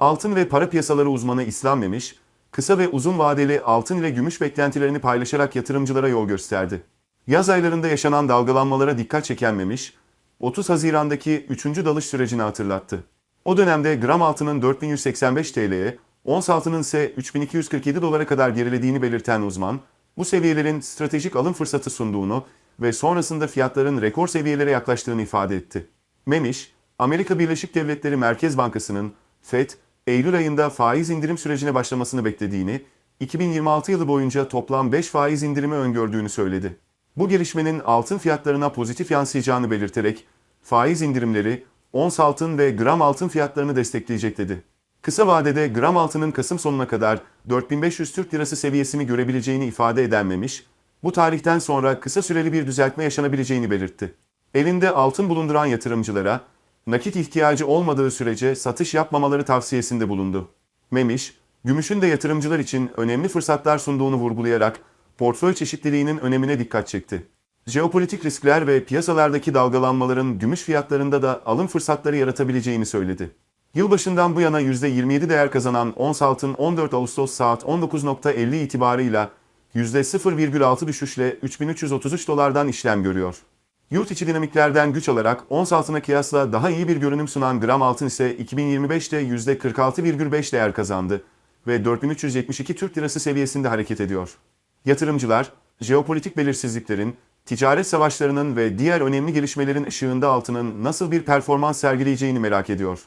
Altın ve para piyasaları uzmanı İslam Memiş, kısa ve uzun vadeli altın ile gümüş beklentilerini paylaşarak yatırımcılara yol gösterdi. Yaz aylarında yaşanan dalgalanmalara dikkat çeken Memiş, 30 Haziran'daki 3. dalış sürecini hatırlattı. O dönemde gram altının 4185 TL'ye, ons altının ise 3247 dolara kadar gerilediğini belirten uzman, bu seviyelerin stratejik alım fırsatı sunduğunu ve sonrasında fiyatların rekor seviyelere yaklaştığını ifade etti. Memiş, Amerika Birleşik Devletleri Merkez Bankası'nın FED, Eylül ayında faiz indirim sürecine başlamasını beklediğini, 2026 yılı boyunca toplam 5 faiz indirimi öngördüğünü söyledi. Bu gelişmenin altın fiyatlarına pozitif yansıyacağını belirterek, faiz indirimleri, ons altın ve gram altın fiyatlarını destekleyecek dedi. Kısa vadede gram altının Kasım sonuna kadar 4500 Türk Lirası seviyesini görebileceğini ifade edenmemiş, bu tarihten sonra kısa süreli bir düzeltme yaşanabileceğini belirtti. Elinde altın bulunduran yatırımcılara, nakit ihtiyacı olmadığı sürece satış yapmamaları tavsiyesinde bulundu. Memiş, gümüşün de yatırımcılar için önemli fırsatlar sunduğunu vurgulayarak portföy çeşitliliğinin önemine dikkat çekti. Jeopolitik riskler ve piyasalardaki dalgalanmaların gümüş fiyatlarında da alım fırsatları yaratabileceğini söyledi. Yılbaşından bu yana %27 değer kazanan ons altın 14 Ağustos saat 19.50 itibarıyla %0,6 düşüşle 3333 dolardan işlem görüyor. Yurt içi dinamiklerden güç alarak ons altına kıyasla daha iyi bir görünüm sunan gram altın ise 2025'te %46,5 değer kazandı ve 4372 Türk Lirası seviyesinde hareket ediyor. Yatırımcılar, jeopolitik belirsizliklerin, ticaret savaşlarının ve diğer önemli gelişmelerin ışığında altının nasıl bir performans sergileyeceğini merak ediyor.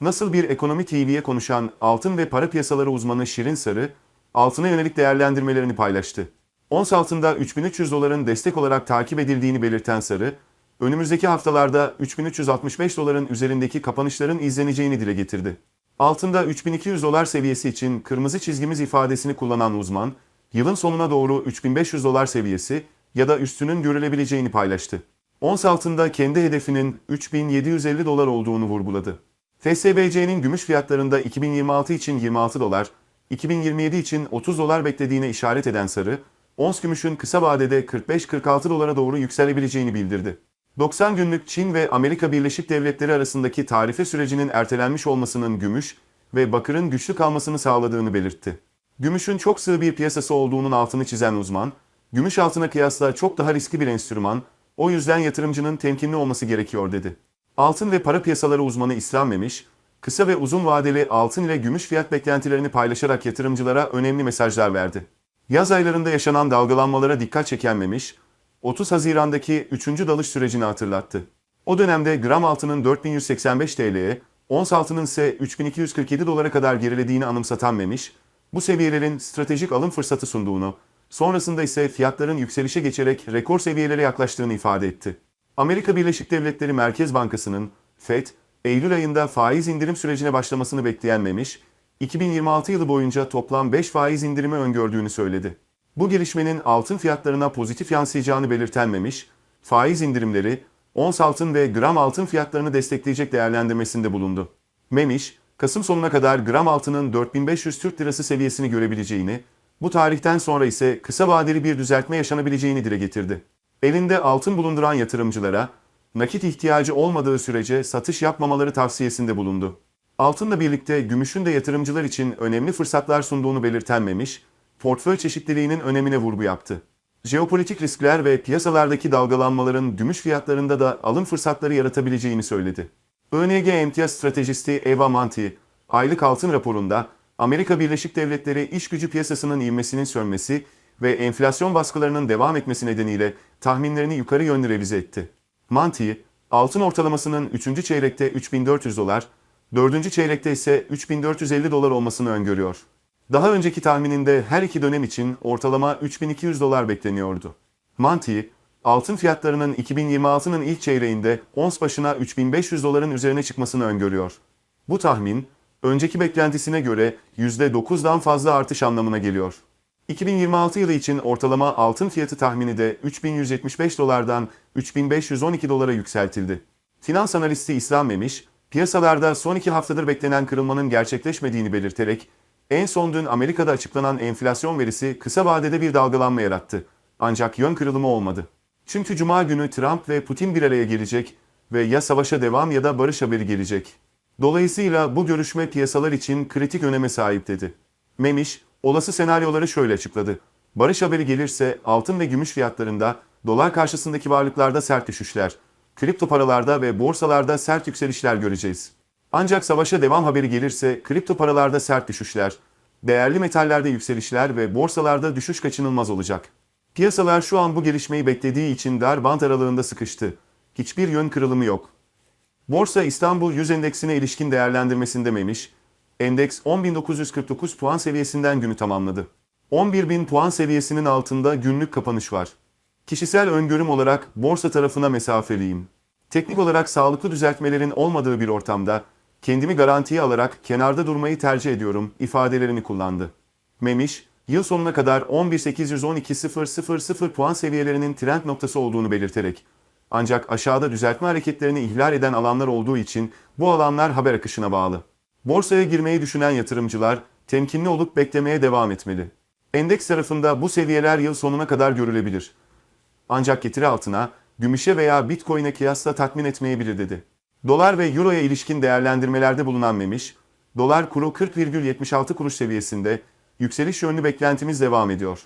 Nasıl bir ekonomi TV'ye konuşan altın ve para piyasaları uzmanı Şirin Sarı, altına yönelik değerlendirmelerini paylaştı. Ons altında 3300 doların destek olarak takip edildiğini belirten Sarı, önümüzdeki haftalarda 3365 doların üzerindeki kapanışların izleneceğini dile getirdi. Altında 3200 dolar seviyesi için kırmızı çizgimiz ifadesini kullanan uzman, yılın sonuna doğru 3500 dolar seviyesi ya da üstünün görülebileceğini paylaştı. Ons altında kendi hedefinin 3750 dolar olduğunu vurguladı. FSBC'nin gümüş fiyatlarında 2026 için 26 dolar, 2027 için 30 dolar beklediğine işaret eden Sarı, ons gümüşün kısa vadede 45-46 dolara doğru yükselebileceğini bildirdi. 90 günlük Çin ve Amerika Birleşik Devletleri arasındaki tarife sürecinin ertelenmiş olmasının gümüş ve bakırın güçlü kalmasını sağladığını belirtti. Gümüşün çok sığ bir piyasası olduğunun altını çizen uzman, gümüş altına kıyasla çok daha riskli bir enstrüman, o yüzden yatırımcının temkinli olması gerekiyor dedi. Altın ve para piyasaları uzmanı İslam Memiş, kısa ve uzun vadeli altın ile gümüş fiyat beklentilerini paylaşarak yatırımcılara önemli mesajlar verdi. Yaz aylarında yaşanan dalgalanmalara dikkat çeken Memiş, 30 Haziran'daki 3. dalış sürecini hatırlattı. O dönemde gram altının 4185 TL'ye, ons altının ise 3247 dolara kadar gerilediğini anımsatan Memiş, bu seviyelerin stratejik alım fırsatı sunduğunu, sonrasında ise fiyatların yükselişe geçerek rekor seviyelere yaklaştığını ifade etti. Amerika Birleşik Devletleri Merkez Bankası'nın FED, Eylül ayında faiz indirim sürecine başlamasını bekleyen Memiş, 2026 yılı boyunca toplam 5 faiz indirimi öngördüğünü söyledi. Bu gelişmenin altın fiyatlarına pozitif yansıyacağını belirten Memiş, faiz indirimleri, ons altın ve gram altın fiyatlarını destekleyecek değerlendirmesinde bulundu. Memiş, Kasım sonuna kadar gram altının 4500 Türk Lirası seviyesini görebileceğini, bu tarihten sonra ise kısa vadeli bir düzeltme yaşanabileceğini dile getirdi. Elinde altın bulunduran yatırımcılara, nakit ihtiyacı olmadığı sürece satış yapmamaları tavsiyesinde bulundu. Altınla birlikte gümüşün de yatırımcılar için önemli fırsatlar sunduğunu belirten Memiş, portföy çeşitliliğinin önemine vurgu yaptı. Jeopolitik riskler ve piyasalardaki dalgalanmaların gümüş fiyatlarında da alım fırsatları yaratabileceğini söyledi. ÖNG emtiyaz stratejisti Eva Manti, aylık altın raporunda Amerika Birleşik Devletleri iş gücü piyasasının ivmesinin sönmesi ve enflasyon baskılarının devam etmesi nedeniyle tahminlerini yukarı yönlü revize etti. Manti, altın ortalamasının 3. çeyrekte 3400 dolar, 4. çeyrekte ise 3450 dolar olmasını öngörüyor. Daha önceki tahmininde her iki dönem için ortalama 3200 dolar bekleniyordu. Manti, altın fiyatlarının 2026'nın ilk çeyreğinde ons başına 3500 doların üzerine çıkmasını öngörüyor. Bu tahmin, önceki beklentisine göre %9'dan fazla artış anlamına geliyor. 2026 yılı için ortalama altın fiyatı tahmini de 3175 dolardan 3512 dolara yükseltildi. Finans analisti İslam Memiş, piyasalarda son iki haftadır beklenen kırılmanın gerçekleşmediğini belirterek, en son dün Amerika'da açıklanan enflasyon verisi kısa vadede bir dalgalanma yarattı. Ancak yön kırılımı olmadı. Çünkü Cuma günü Trump ve Putin bir araya gelecek ve ya savaşa devam ya da barış haberi gelecek. Dolayısıyla bu görüşme piyasalar için kritik öneme sahip dedi. Memiş, olası senaryoları şöyle açıkladı. Barış haberi gelirse altın ve gümüş fiyatlarında, dolar karşısındaki varlıklarda sert düşüşler, kripto paralarda ve borsalarda sert yükselişler göreceğiz. Ancak savaşa devam haberi gelirse kripto paralarda sert düşüşler, değerli metallerde yükselişler ve borsalarda düşüş kaçınılmaz olacak. Piyasalar şu an bu gelişmeyi beklediği için dar bant aralığında sıkıştı. Hiçbir yön kırılımı yok. Borsa İstanbul 100 endeksine ilişkin değerlendirmesinde Memiş, endeks 10.949 puan seviyesinden günü tamamladı. 11.000 puan seviyesinin altında günlük kapanış var. Kişisel öngörüm olarak borsa tarafına mesafeliyim. Teknik olarak sağlıklı düzeltmelerin olmadığı bir ortamda kendimi garantiye alarak kenarda durmayı tercih ediyorum ifadelerini kullandı. Memiş, yıl sonuna kadar 11.812.000 puan seviyelerinin trend noktası olduğunu belirterek, ancak aşağıda düzeltme hareketlerini ihlal eden alanlar olduğu için bu alanlar haber akışına bağlı. Borsaya girmeyi düşünen yatırımcılar temkinli olup beklemeye devam etmeli. Endeks tarafında bu seviyeler yıl sonuna kadar görülebilir. Ancak getiri altına, gümüşe veya bitcoin'e kıyasla tatmin etmeyebilir dedi. Dolar ve euroya ilişkin değerlendirmelerde bulunan Memiş, dolar kuru 40,76 kuruş seviyesinde, yükseliş yönlü beklentimiz devam ediyor.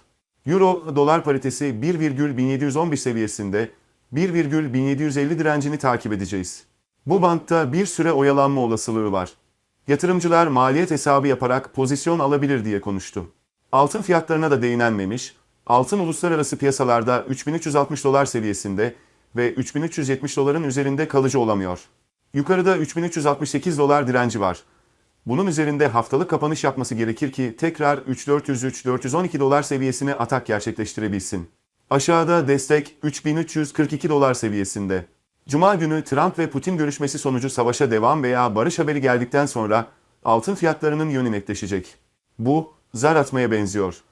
Euro dolar paritesi 1,1711 seviyesinde 1,1750 direncini takip edeceğiz. Bu bantta bir süre oyalanma olasılığı var. Yatırımcılar maliyet hesabı yaparak pozisyon alabilir diye konuştu. Altın fiyatlarına da değinenmemiş, altın uluslararası piyasalarda 3360 dolar seviyesinde ve 3370 doların üzerinde kalıcı olamıyor. Yukarıda 3368 dolar direnci var. Bunun üzerinde haftalık kapanış yapması gerekir ki tekrar 3403-412 dolar seviyesine atak gerçekleştirebilsin. Aşağıda destek 3342 dolar seviyesinde. Cuma günü Trump ve Putin görüşmesi sonucu savaşa devam veya barış haberi geldikten sonra altın fiyatlarının yönü netleşecek. Bu zar atmaya benziyor.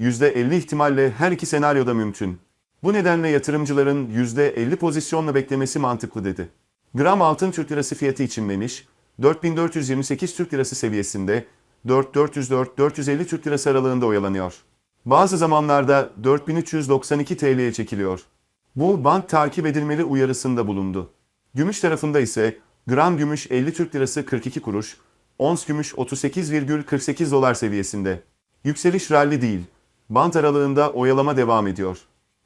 %50 ihtimalle her iki senaryoda mümkün. Bu nedenle yatırımcıların %50 pozisyonla beklemesi mantıklı dedi. Gram altın Türk lirası fiyatı için Memiş, 4428 Türk lirası seviyesinde 4404-450 Türk lirası aralığında oyalanıyor. Bazı zamanlarda 4392 TL'ye çekiliyor. Bu bank takip edilmeli uyarısında bulundu. Gümüş tarafında ise gram gümüş 50 Türk lirası 42 kuruş, ons gümüş 38,48 dolar seviyesinde. Yükseliş ralli değil, bant aralığında oyalama devam ediyor.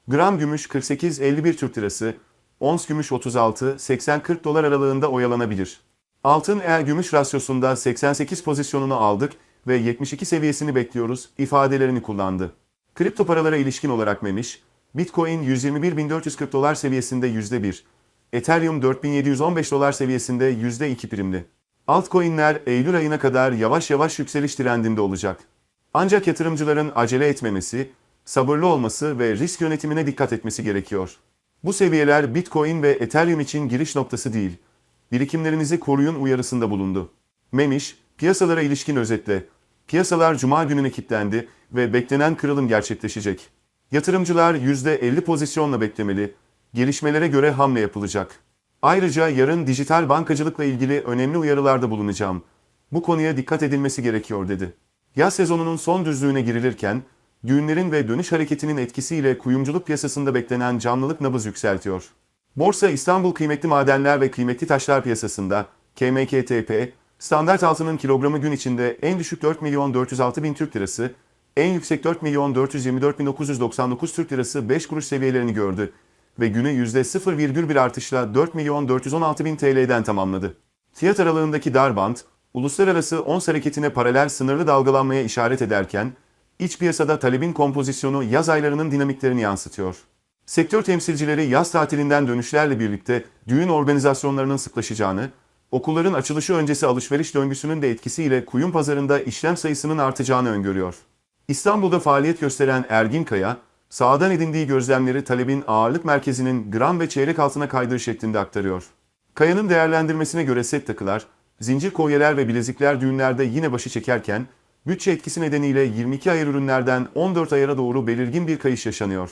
Gram gümüş 48,51 Türk lirası, ons gümüş 36-80-40 dolar aralığında oyalanabilir. Altın eğer gümüş rasyosunda 88 pozisyonunu aldık ve 72 seviyesini bekliyoruz ifadelerini kullandı. Kripto paralara ilişkin olarak Memiş, Bitcoin 121.440 dolar seviyesinde %1, Ethereum 4715 dolar seviyesinde %2 primli. Altcoin'ler Eylül ayına kadar yavaş yavaş yükseliş trendinde olacak. Ancak yatırımcıların acele etmemesi, sabırlı olması ve risk yönetimine dikkat etmesi gerekiyor. Bu seviyeler Bitcoin ve Ethereum için giriş noktası değil. Birikimlerinizi koruyun uyarısında bulundu. Memiş, piyasalara ilişkin özetle, piyasalar cuma gününe kilitlendi ve beklenen kırılım gerçekleşecek. Yatırımcılar %50 pozisyonla beklemeli, gelişmelere göre hamle yapılacak. Ayrıca yarın dijital bankacılıkla ilgili önemli uyarılarda bulunacağım. Bu konuya dikkat edilmesi gerekiyor dedi. Yaz sezonunun son düzlüğüne girilirken, düğünlerin ve dönüş hareketinin etkisiyle kuyumculuk piyasasında beklenen canlılık nabız yükseltiyor. Borsa İstanbul Kıymetli Madenler ve Kıymetli Taşlar piyasasında KMKTP, standart altının kilogramı gün içinde en düşük 4 milyon 406 bin Türk lirası, en yüksek 4 milyon 424 bin 999 Türk lirası 5 kuruş seviyelerini gördü ve günü %0,1 artışla 4 milyon 416 bin TL'den tamamladı. Fiyat aralığındaki dar band, uluslararası ons hareketine paralel sınırlı dalgalanmaya işaret ederken, iç piyasada talebin kompozisyonu yaz aylarının dinamiklerini yansıtıyor. Sektör temsilcileri yaz tatilinden dönüşlerle birlikte düğün organizasyonlarının sıklaşacağını, okulların açılışı öncesi alışveriş döngüsünün de etkisiyle kuyum pazarında işlem sayısının artacağını öngörüyor. İstanbul'da faaliyet gösteren Ergin Kaya, sahadan edindiği gözlemleri talebin ağırlık merkezinin gram ve çeyrek altına kaydığı şeklinde aktarıyor. Kaya'nın değerlendirmesine göre set takılar, zincir kolyeler ve bilezikler düğünlerde yine başı çekerken, bütçe etkisi nedeniyle 22 ayar ürünlerden 14 ayara doğru belirgin bir kayış yaşanıyor.